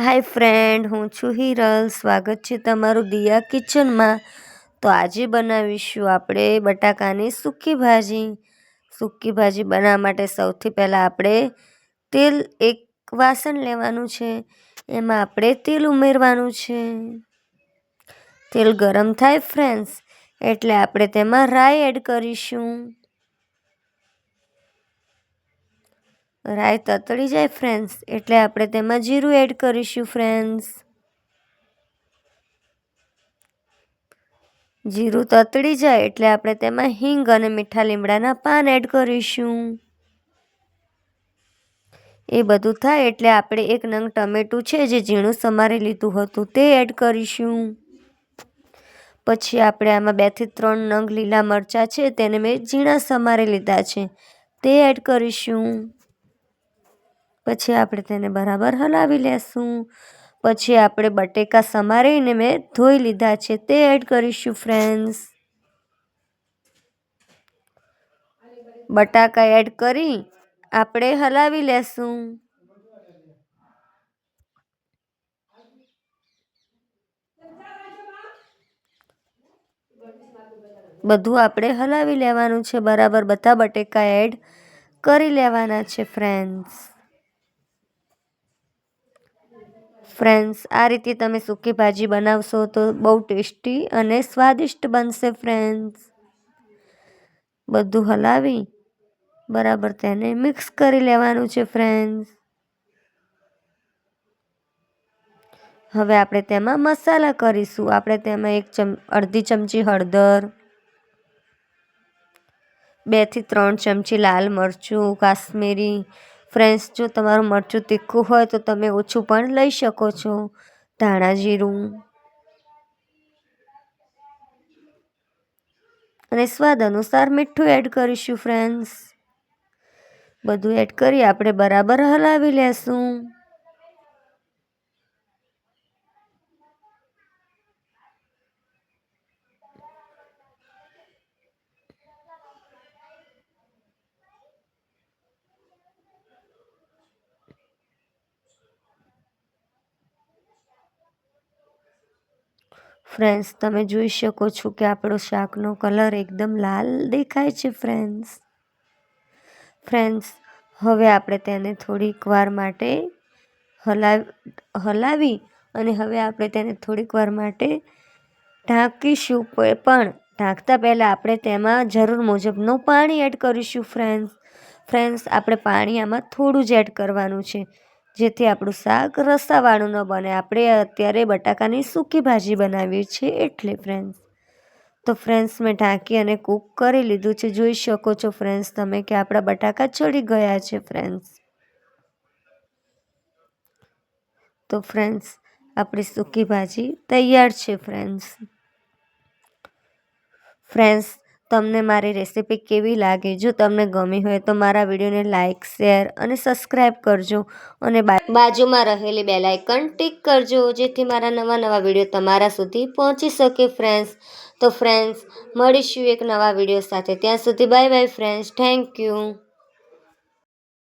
હાય friend, હું છું હિરલ. સ્વાગત છે તમારું દિયા કિચનમાં. તો આજે બનાવીશું આપણે બટાકાની સૂકી ભાજી. સૂકી ભાજી બનાવવા માટે સૌથી પહેલાં આપણે તેલ એક વાસણ લેવાનું છે. એમાં આપણે તેલ ઉમેરવાનું છે. તેલ ગરમ થાય, ફ્રેન્ડ્સ, એટલે આપણે તેમાં રાઈ એડ કરીશું. રાઈ તતળી જાય ફ્રેન્ડ્સ એટલે આપણે તેમાં જીરું એડ કરીશું ફ્રેન્ડ્સ જીરું તતળી જાય એટલે આપણે તેમાં હિંગ અને મીઠા લીમડાના પાન એડ કરીશું. એ બધું થાય એટલે આપણે એક નંગ ટમેટું છે જે ઝીણું સમારી લીધું હતું તે એડ કરીશું. પછી આપણે આમાં બેથી ત્રણ નંગ લીલા મરચાં છે તેને મેં ઝીણા સમારી લીધા છે તે એડ કરીશું. પછી આપણે તેને બરાબર હલાવી લેશું. પછી આપણે બટેકા સમારીને મેં ધોઈ લીધા છે, તે એડ કરીશું ફ્રેન્ડ્સ બટાકા એડ કરી આપણે હલાવી લેશું. બધું આપણે હલાવી લેવાનું છે, બરાબર. બધા બટેકા એડ કરી લેવાના છે ફ્રેન્ડ્સ ફ્રેન્ડ્સ, આ રીતે તમે સૂકી ભાજી બનાવશો તો બહુ ટેસ્ટી અને સ્વાદિષ્ટ બનશે ફ્રેન્ડ્સ. બધું હલાવી બરાબર તેને મિક્સ કરી લેવાનું છે ફ્રેન્ડ્સ. હવે આપણે તેમાં મસાલા કરીશું. આપણે તેમાં એક ચમ, અડધી ચમચી હળદર બેથી ત્રણ ચમચી લાલ મરચું, કાશ્મીરી ફ્રેન્ડ્સ, જો તમારું મરચું તીખું હોય તો તમે ઓછું પણ લઈ શકો છો. ધાણા જીરું. અને સ્વાદ અનુસાર મીઠું એડ કરીશું, ફ્રેન્ડ્સ. બધું એડ કરી આપણે બરાબર હલાવી લેશું. ફ્રેન્ડ્સ તમે જોઈ શકો છો કે આપણો શાકનો કલર એકદમ લાલ દેખાય છે ફ્રેન્ડ્સ ફ્રેન્ડ્સ હવે આપણે તેને થોડીક વાર માટે હલાવ, હલાવી અને હવે આપણે તેને થોડીક વાર માટે ઢાંકીશું. પણ ઢાંકતા પહેલાં આપણે તેમાં જરૂર મુજબનું પાણી એડ કરીશું ફ્રેન્ડ્સ ફ્રેન્ડ્સ આપણે પાણી આમાં થોડું જ એડ કરવાનું છે. જેથી આપણું શાક રસાવાળું ન બને. આપણે અત્યારે બટાકાની સૂકી ભાજી બનાવી છે એટલે ફ્રેન્ડ્સ તો ફ્રેન્ડ્સ મેં ઢાંકી અને કૂક કરી લીધું છે. જોઈ શકો છો ફ્રેન્ડ્સ તમે કે આપણા બટાકા ચડી ગયા છે ફ્રેન્ડ્સ તો ફ્રેન્ડ્સ આપણી સૂકી ભાજી તૈયાર છે ફ્રેન્ડ્સ ફ્રેન્ડ્સ તમને મારી રેસીપી કેવી લાગે? જો તમને ગમી હોય તો મારા વિડીયોને લાઇક શેર અને સબસ્ક્રાઈબ કરજો અને બાજુમાં રહેલી બે લાઇકન ટિક કરજો, જેથી મારા નવા નવા વીડિયો તમારા સુધી પહોંચી શકે ફ્રેન્ડ્સ તો ફ્રેન્ડ્સ મળીશું એક નવા વીડિયો સાથે. ત્યાં સુધી bye bye friends thank you